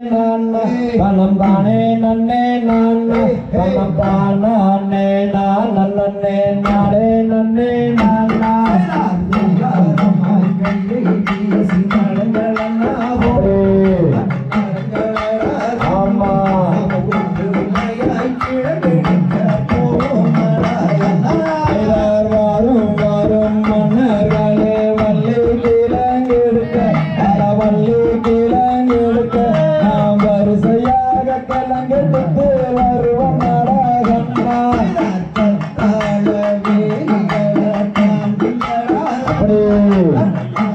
பலம் தானே நன்னே நான். பலம் தானே நான் நல்லே நாளே நன்னே நான் Thank you.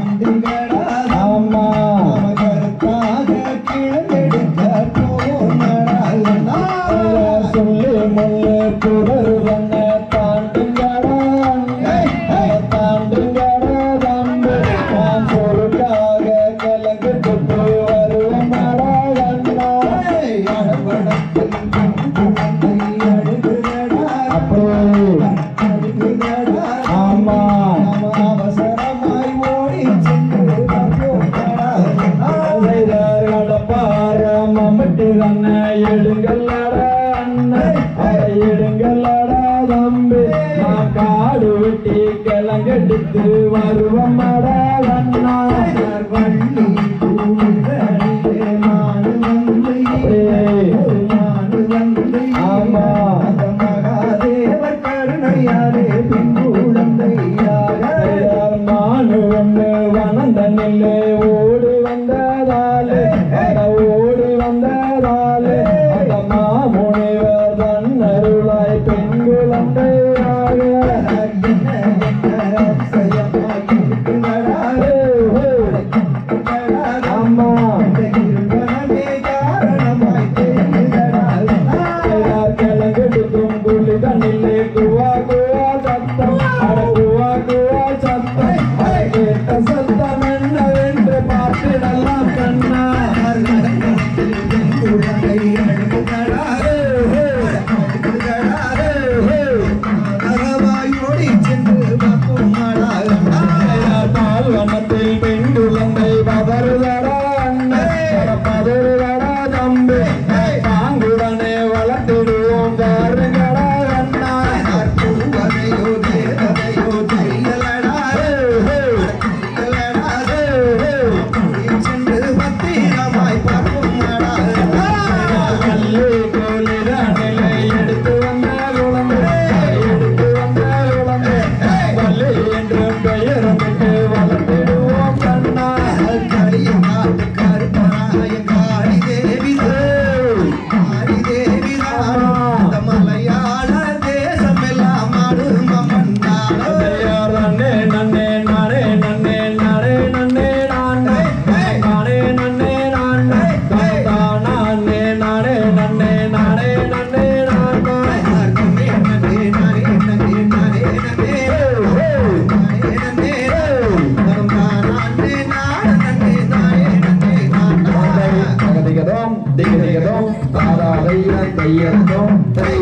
கட்டு அண்ணா. எடுங்கல்லாட அண்ணா எடுங்கல்லாட தம்பி. நான் காடு வெட்டி கிளங்கெடுத்து வருவம் அடா அண்ணா. வண்ணி வனந்த நெல்லே ஓ 我多 go ஆயிரம் கையத்தோம் தை